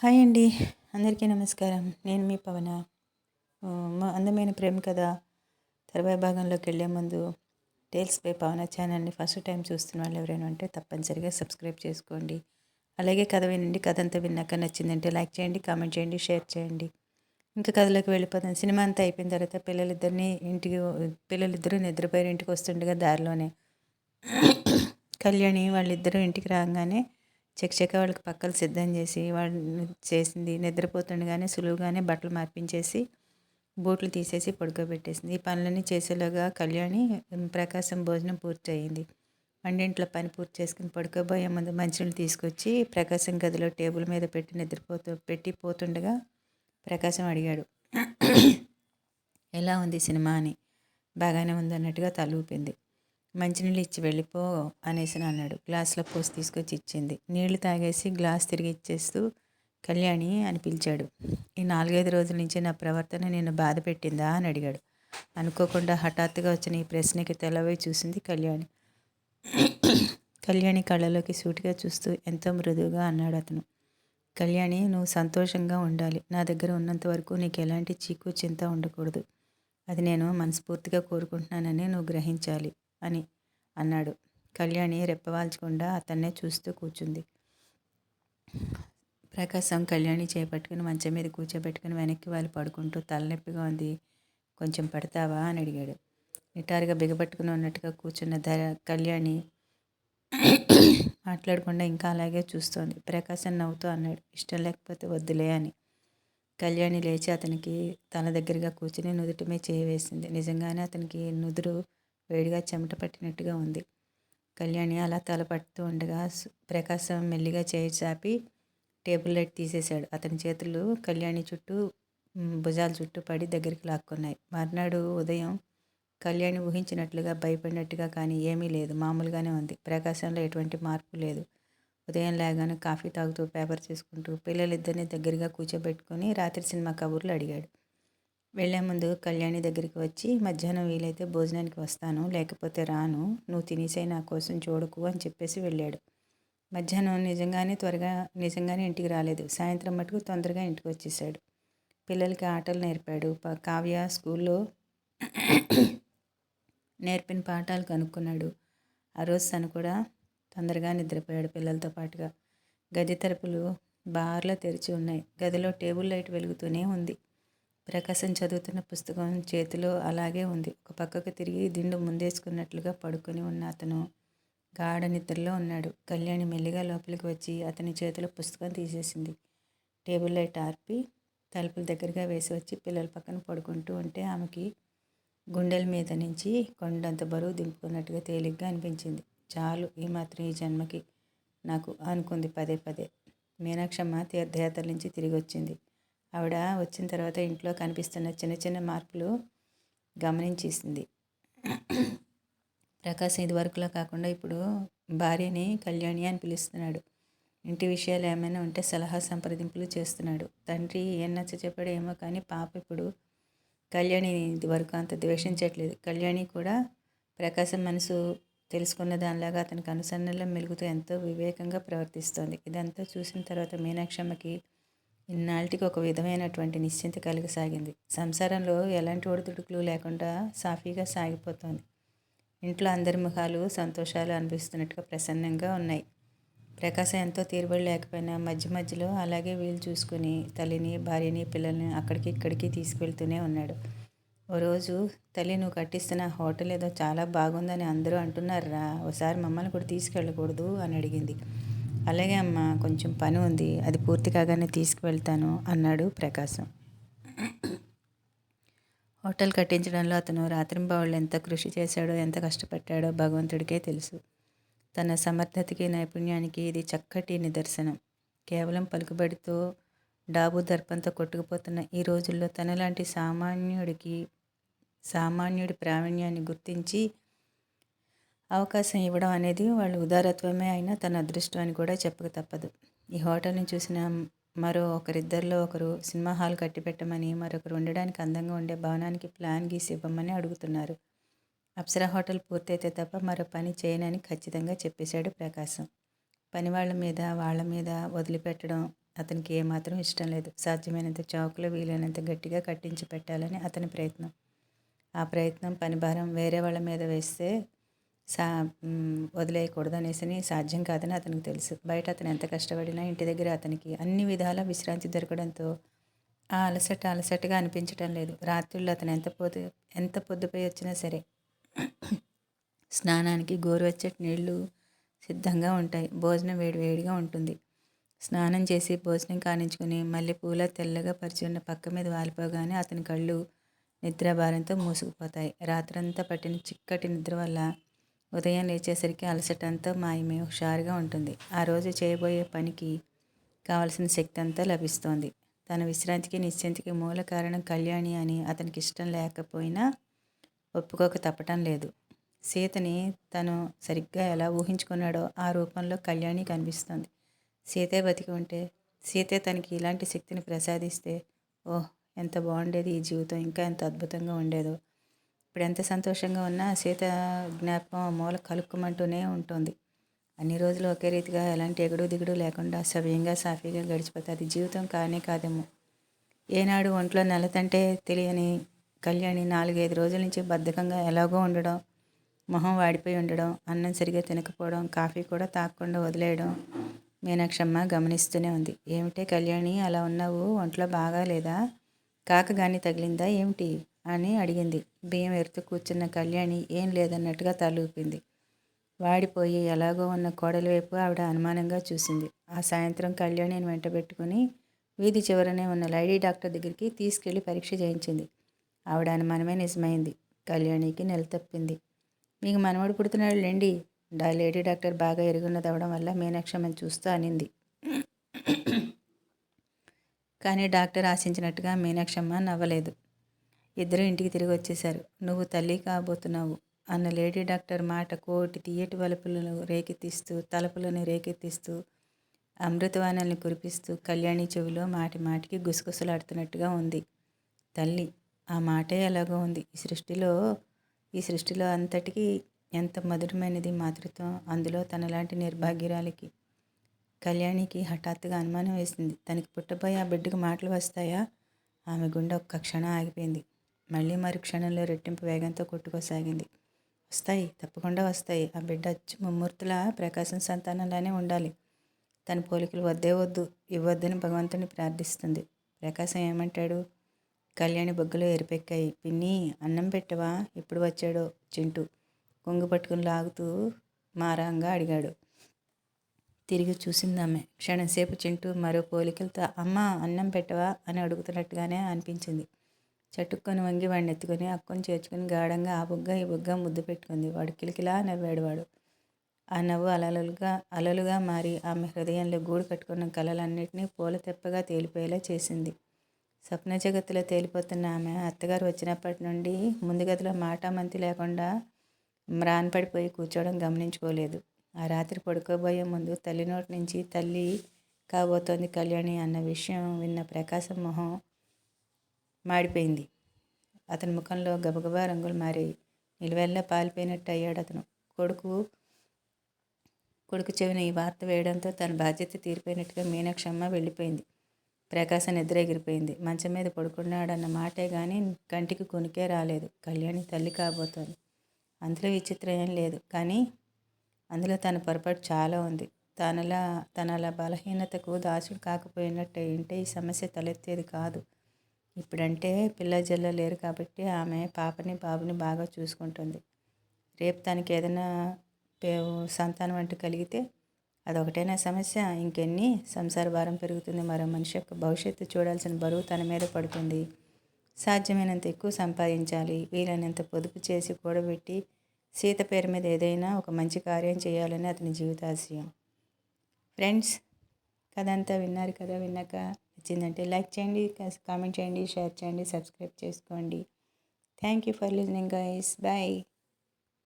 Hi అండి. అందరికీ నమస్కారం. నేను మీ పవన. మా అందమైన ప్రేమ కథ తర్వాయి భాగంలోకి వెళ్ళే ముందు టేల్స్ పై పవన ఛానల్ని ఫస్ట్ టైం చూస్తున్న వాళ్ళు ఎవరైనా ఉంటే తప్పనిసరిగా సబ్స్క్రైబ్ చేసుకోండి. అలాగే కథ వినండి. కథ అంతా విన్నాక నచ్చిందంటే లైక్ చేయండి కామెంట్ చేయండి షేర్ చేయండి. ఇంకా కథలోకి వెళ్ళిపోతాం సినిమా అంతా అయిపోయిన తర్వాత పిల్లలిద్దరిని ఇంటికి పిల్లలిద్దరూ నిద్రపోయి ఇంటికి వస్తుండగా దారిలోనే కళ్యాణి వాళ్ళిద్దరూ ఇంటికి రాగానే చకచక వాళ్ళకి పక్కలు సిద్ధం చేసి వాడిని చేసింది. నిద్రపోతుండగానే సులువుగానే బట్టలు మార్పించేసి బూట్లు తీసేసి పడుకోబెట్టేసింది. ఈ పనులన్నీ చేసేలోగా కళ్యాణి ప్రకాశం భోజనం పూర్తి అయింది వంటింట్లో పని పూర్తి చేసుకుని పడుకోబోయే ముందు మంచినీళ్ళు తీసుకొచ్చి ప్రకాశం గదిలో టేబుల్ మీద పెట్టి నిద్రపోతూ పెట్టి పోతుండగా ప్రకాశం అడిగాడు ఎలా ఉంది సినిమా? అని. బాగానే ఉంది అన్నట్టుగా తల ఊపింది మంచినీళ్ళు ఇచ్చి వెళ్ళిపో అనేసి అన్నాడు. గ్లాసులో పోసి తీసుకొచ్చి ఇచ్చింది. నీళ్ళు తాగేసి గ్లాస్ తిరిగి ఇచ్చేస్తూ కళ్యాణి అని పిలిచాడు. ఈ నాలుగైదు రోజుల నుంచి నా ప్రవర్తన నేను బాధ పెట్టిందా అని అడిగాడు. అనుకోకుండా హఠాత్తుగా వచ్చిన ఈ ప్రశ్నకి తెలవై చూసింది కళ్యాణి. కళ్యాణి కళ్ళలోకి సూటిగా చూస్తూ ఎంతో మృదువుగా అన్నాడు అతను. కళ్యాణి నువ్వు సంతోషంగా ఉండాలి. నా దగ్గర ఉన్నంత వరకు నీకు ఎలాంటి చీకు చింత ఉండకూడదు. అది నేను మనస్ఫూర్తిగా కోరుకుంటున్నానని నువ్వు గ్రహించాలి అని అన్నాడు. కళ్యాణి రెప్పవాల్చకుండా అతన్నే చూస్తూ కూర్చుంది. ప్రకాశం కళ్యాణి చేపట్టుకుని మంచం మీద కూర్చోబెట్టుకుని వెనక్కి వాళ్ళు పడుకుంటూ తలనొప్పిగా ఉంది. కొంచెం పడతావా? అని అడిగాడు. నిటారుగా బిగపట్టుకుని ఉన్నట్టుగా కూర్చున్న ధర కళ్యాణి మాట్లాడకుండా ఇంకా అలాగే చూస్తోంది. ప్రకాశం నవ్వుతూ అన్నాడు. ఇష్టం లేకపోతే వద్దులే అని. కళ్యాణి లేచి అతనికి తన దగ్గరగా కూర్చుని నుదుటిమే చేయవేసింది నిజంగానే అతనికి నుదురు వేడిగా చెమట పట్టినట్టుగా ఉంది. కళ్యాణి అలా తల పడుతూ ఉండగా ప్రకాశం మెల్లిగా చేయి చాపి టేబుల్ లైట్ తీసేశాడు. అతని చేతులు కళ్యాణి చుట్టూ భుజాల చుట్టూ పడి దగ్గరికి లాక్కున్నాయి. మర్నాడు ఉదయం కళ్యాణి ఊహించినట్లుగా భయపడినట్టుగా కానీ ఏమీ లేదు. మామూలుగానే ఉంది. ప్రకాశంలో ఎటువంటి మార్పు లేదు. ఉదయం లేగానే కాఫీ తాగుతూ పేపర్ చూసుకుంటూ పిల్లలిద్దరిని దగ్గరగా కూర్చోబెట్టుకొని రాత్రి సినిమా కబుర్లు అడిగాడు. వెళ్ళే ముందు కళ్యాణి దగ్గరికి వచ్చి మధ్యాహ్నం వీలైతే భోజనానికి వస్తాను లేకపోతే రాను నువ్వు తినేసే నా కోసం చూడకు అని చెప్పేసి వెళ్ళాడు. మధ్యాహ్నం నిజంగానే త్వరగా నిజంగానే ఇంటికి రాలేదు. సాయంత్రం మటుకు తొందరగా ఇంటికి వచ్చేసాడు పిల్లలకి ఆటలు నేర్పాడు. ప- కావ్య స్కూల్లో నేర్పిన పాఠాలు కనుక్కున్నాడు. ఆ రోజు తను కూడా తొందరగా నిద్రపోయాడు పిల్లలతో పాటుగా. గది తలుపులు బార్లో తెరిచి ఉన్నాయి. గదిలో టేబుల్ లైట్ వెలుగుతూనే ఉంది. ప్రకాశం చదువుతున్న పుస్తకం చేతిలో అలాగే ఉంది. ఒక పక్కకు తిరిగి దిండు ముందేసుకున్నట్లుగా పడుకొని ఉన్న అతను గాఢ నిద్రలో ఉన్నాడు. కళ్యాణి మెల్లిగా లోపలికి వచ్చి అతని చేతిలో పుస్తకం తీసేసింది. టేబుల్ లైట్ ఆర్పి తలుపుల దగ్గరగా వేసి వచ్చి పిల్లల పక్కన పడుకుంటూ ఉంటే ఆమెకి గుండెల మీద నుంచి కొండంత బరువు దింపుకున్నట్టుగా తేలిగ్గా అనిపించింది. చాలు ఈ మాత్రం ఈ జన్మకి నాకు అనుకుంది పదే పదే. మీనాక్షమ్మ తీర్థయాత్ర నుంచి తిరిగి వచ్చింది. ఆవిడ వచ్చిన తర్వాత ఇంట్లో కనిపిస్తున్న చిన్న చిన్న మార్పులు గమనించేసింది. ప్రకాశం ఇదివరకులో కాకుండా ఇప్పుడు భార్యని కళ్యాణి అని పిలుస్తున్నాడు. ఇంటి విషయాలు ఏమైనా ఉంటే సలహా సంప్రదింపులు చేస్తున్నాడు. తండ్రి ఏం నచ్చ చెప్పాడు ఏమో కానీ పాప ఇప్పుడు కళ్యాణిని ఇదివరకు అంత ద్వేషించట్లేదు. కళ్యాణి కూడా ప్రకాశం మనసు తెలుసుకున్న దానిలాగా అతనికి అనుసరణలో మెలుగుతూ ఎంతో వివేకంగా ప్రవర్తిస్తోంది. ఇదంతా చూసిన తర్వాత మీనాక్షమ్మకి ఇన్నాళ్ళకి ఒక విధమైనటువంటి నిశ్చింత కలిగసాగింది సంసారంలో ఎలాంటి ఒడిదుడుకులు లేకుండా సాఫీగా సాగిపోతోంది. ఇంట్లో అందరి ముఖాలు సంతోషాలు అనిపిస్తున్నట్టుగా ప్రసన్నంగా ఉన్నాయి. ప్రకాశం ఎంతో తీరుబడి లేకపోయినా మధ్య మధ్యలో అలాగే వీలు చూసుకుని తల్లిని భార్యని పిల్లల్ని అక్కడికి ఇక్కడికి తీసుకెళ్తూనే ఉన్నాడు. ఓ రోజు తల్లి నువ్వు కట్టిస్తున్న హోటల్ ఏదో చాలా బాగుందని అందరూ అంటున్నారా? ఒకసారి మమ్మల్ని కూడా తీసుకెళ్ళకూడదు అని అడిగింది. అలాగే అమ్మ కొంచెం పని ఉంది. అది పూర్తి కాగానే తీసుకువెళ్తాను అన్నాడు ప్రకాశం. హోటల్ కట్టించడంలో అతను రాత్రింబవళ్ళు ఎంత కృషి చేశాడో ఎంత కష్టపడ్డాడో భగవంతుడికే తెలుసు. తన సమర్థతకి నైపుణ్యానికి ఇది చక్కటి నిదర్శనం. కేవలం పలుకుబడితో డాబు దర్పంతో కొట్టుకుపోతున్న ఈ రోజుల్లో తనలాంటి సామాన్యుడికి సామాన్యుడి ప్రావీణ్యాన్ని గుర్తించి అవకాశం ఇవ్వడం అనేది వాళ్ళ ఉదారత్వమే అయినా తన అదృష్టం అని కూడా చెప్పక తప్పదు. ఈ హోటల్ని చూసిన మరో ఒకరిద్దరిలో ఒకరు సినిమా హాల్ కట్టి పెట్టమని మరొకరు ఉండడానికి అందంగా ఉండే భవనానికి ప్లాన్ గీసి ఇవ్వమని అడుగుతున్నారు. అప్సరా హోటల్ పూర్తయితే తప్ప మరో పని చేయనని ఖచ్చితంగా చెప్పేశాడు ప్రకాశం. పని వాళ్ళ మీద వాళ్ళ మీద వదిలిపెట్టడం అతనికి ఏమాత్రం ఇష్టం లేదు. సాధ్యమైనంత చౌకలో వీలైనంత గట్టిగా కట్టించి పెట్టాలని అతని ప్రయత్నం. ఆ ప్రయత్నం పని భారం వేరే వాళ్ళ మీద వేస్తే సా వదిలేయకూడదు అనేసి సాధ్యం కాదని అతనికి తెలుసు. బయట అతను ఎంత కష్టపడినా ఇంటి దగ్గర అతనికి అన్ని విధాల విశ్రాంతి దొరకడంతో ఆ అలసట అలసటగా అనిపించటం లేదు. రాత్రుల్లో అతను ఎంత పొద్దు ఎంత పొద్దుపై వచ్చినా సరే స్నానానికి గోరువెచ్చటి నీళ్ళు సిద్ధంగా ఉంటాయి. భోజనం వేడివేడిగా ఉంటుంది. స్నానం చేసి భోజనం కానించుకుని మళ్ళీ పూల తెల్లగా పరిచి పక్క మీద వాలిపోగానే అతని కళ్ళు నిద్రాభారంతో మూసుకుపోతాయి. రాత్రంతా పట్టిన చిక్కటి నిద్ర వల్ల ఉదయం లేచేసరికి అలసటంతా మాయమే హుషారుగా ఉంటుంది. ఆ రోజు చేయబోయే పనికి కావలసిన శక్తి అంతా లభిస్తోంది. తన విశ్రాంతికి నిశ్చింతికి మూల కారణం కళ్యాణి అని అతనికి ఇష్టం లేకపోయినా ఒప్పుకోక తప్పటం లేదు. సీతని తను సరిగ్గా ఎలా ఊహించుకున్నాడో ఆ రూపంలో కళ్యాణి కనిపిస్తుంది. సీతే బతికి ఉంటే సీతే తనకి ఇలాంటి శక్తిని ప్రసాదిస్తే ఓహ్ ఎంత బాగుండేది ఈ జీవితం. ఇంకా ఎంత అద్భుతంగా ఉండేదో. ఇప్పుడు ఎంత సంతోషంగా ఉన్నా సీత జ్ఞాపకం మూల కలుక్కుమంటూనే ఉంటుంది. అన్ని రోజులు ఒకే రీతిగా ఎలాంటి ఎగుడు దిగుడు లేకుండా సవ్యంగా సాఫీగా గడిచిపోతుంది జీవితం కానే కాదేమో. ఏనాడు ఒంట్లో నెలతంటే తెలియని కళ్యాణి నాలుగైదు రోజుల నుంచి బద్ధకంగా ఎలాగో ఉండడం మొహం వాడిపోయి ఉండడం అన్నం సరిగా తినకపోవడం కాఫీ కూడా తాగకుండా వదిలేయడం మీనాక్షమ్మ గమనిస్తూనే ఉంది. ఏమిటే కళ్యాణి అలా ఉన్నావు? ఒంట్లో బాగా లేదా కాక కానీ తగిలిందా? ఏమిటి? అని అడిగింది. బియ్యం ఎరుతూ కూర్చున్న కళ్యాణి ఏం లేదన్నట్టుగా తలూపింది. వాడిపోయి ఎలాగో ఉన్న కోడలి వైపు ఆవిడ అనుమానంగా చూసింది. ఆ సాయంత్రం కళ్యాణిని వెంట పెట్టుకుని వీధి చివరనే ఉన్న లేడీ డాక్టర్ దగ్గరికి తీసుకెళ్ళి పరీక్ష చేయించింది. ఆవిడ అనుమానమే నిజమైంది. కళ్యాణికి నెల తప్పింది. మీకు మనవడు పుడుతున్నాడు లేండి. డా లేడీ డాక్టర్ బాగా ఎరుగున్నదవడం వల్ల మీనాక్షమ్మని చూస్తూ అనింది. కానీ డాక్టర్ ఆశించినట్టుగా మీనాక్షమ్మ నవ్వలేదు. ఇద్దరు ఇంటికి తిరిగి వచ్చేశారు. నువ్వు తల్లి కాబోతున్నావు అన్న లేడీ డాక్టర్ మాట కోటి తీయటి వలుపులను రేకెత్తిస్తూ తలుపులను రేకెత్తిస్తూ అమృతవానాల్ని కురిపిస్తూ కళ్యాణి చెవిలో మాటి మాటికి గుసగుసలాడుతున్నట్టుగా ఉంది. తల్లి ఆ మాటే ఎలాగో ఉంది. ఈ సృష్టిలో ఈ సృష్టిలో అంతటికీ ఎంత మధురమైనది మాతృత్వం అందులో తనలాంటి నిర్భాగ్యురాలికి. కళ్యాణికి హఠాత్తుగా అనుమానం వేసింది. తనకి పుట్టబోయే ఆ బిడ్డకు మాటలు వస్తాయా? ఆమె గుండె ఒక్క క్షణం ఆగిపోయింది. మళ్ళీ మరు క్షణంలో రెట్టింపు వేగంతో కొట్టుకోసాగింది. వస్తాయి తప్పకుండా వస్తాయి. ఆ బిడ్డ అచ్చు ముమ్మూర్తుల ప్రకాశం సంతానంలానే ఉండాలి. తన పోలికలు వద్దే వద్దు ఇవ్వద్దని భగవంతుని ప్రార్థిస్తుంది. ప్రకాశం ఏమంటాడు? కళ్యాణి బొగ్గులో ఎరిపెక్కాయి. పిన్ని అన్నం పెట్టవా? ఎప్పుడు వచ్చాడో? చింటూ కొంగు పట్టుకుని లాగుతూ మారంగా అడిగాడు. తిరిగి చూసిందామె క్షణంసేపు చింటూ మరో పోలికలతో అమ్మ అన్నం పెట్టవా? అని అడుగుతున్నట్టుగానే అనిపించింది. చటుక్కొని వంగి వాడిని ఎత్తుకొని అక్కని చేర్చుకొని గాఢంగా ఆ బుగ్గ ఈ బుగ్గ ముద్దు పెట్టుకుంది. వాడు కిలికిలా నవ్వాడు వాడు. ఆ నవ్వు అలలుగా అలలుగా మారి ఆమె హృదయంలో గూడు కట్టుకున్న కలలన్నింటినీ పూల తెప్పగా తేలిపోయేలా చేసింది. స్వప్న జగత్తులో తేలిపోతున్న ఆమె అత్తగారు వచ్చినప్పటి నుండి ముందు గదిలో మాటామంతి లేకుండా మ్రాన్ పడిపోయి కూర్చోవడం గమనించుకోలేదు. ఆ రాత్రి పడుకోబోయే ముందు తల్లి నోటి నుంచి తల్లి కాబోతోంది కళ్యాణి అన్న విషయం విన్న ప్రకాశం మొహం మాడిపోయింది. అతని ముఖంలో గబగబా రంగులు మారాయి. నిలువెల్లా పాలిపోయినట్టు అయ్యాడు అతను. కొడుకు కొడుకు చెవిన ఈ వార్త వేయడంతో తన బాధ్యత తీరిపోయినట్టుగా మీనాక్షమ్మ వెళ్ళిపోయింది. ప్రకాశం నిద్ర ఎగిరిపోయింది. మంచం మీద పడుకున్నాడన్న మాటే కానీ కంటికి కొనికే రాలేదు. కళ్యాణి తల్లి కాబోతోంది. అందులో విచిత్రం ఏం లేదు. కానీ అందులో తన పొరపాటు చాలా ఉంది. తనలా తనలా బలహీనతకు దాసుడు కాకపోయినట్టు ఉంటే ఈ సమస్య తలెత్తేది కాదు. ఇప్పుడంటే పిల్ల జల్ల లేరు కాబట్టి ఆమె పాపని బాబుని బాగా చూసుకుంటుంది. రేపు తనకి ఏదైనా సంతానం అంటూ కలిగితే అదొకటైనా సమస్య. ఇంకెన్ని? సంసార భారం పెరుగుతుంది. మరో మనిషి యొక్క భవిష్యత్తు చూడాల్సిన బరువు తన మీద పడుతుంది. సాధ్యమైనంత ఎక్కువ సంపాదించాలి. వీలైనంత పొదుపు చేసి కూడబెట్టి సీత పేరు మీద ఏదైనా ఒక మంచి కార్యం చేయాలని అతని జీవితాశయం. ఫ్రెండ్స్ కథ అంతా విన్నారు కదా విన్నాక నచ్చిందంటే లైక్ చేయండి కామెంట్ చేయండి షేర్ చేయండి సబ్స్క్రైబ్ చేసుకోండి. Thank you for listening guys. Bye.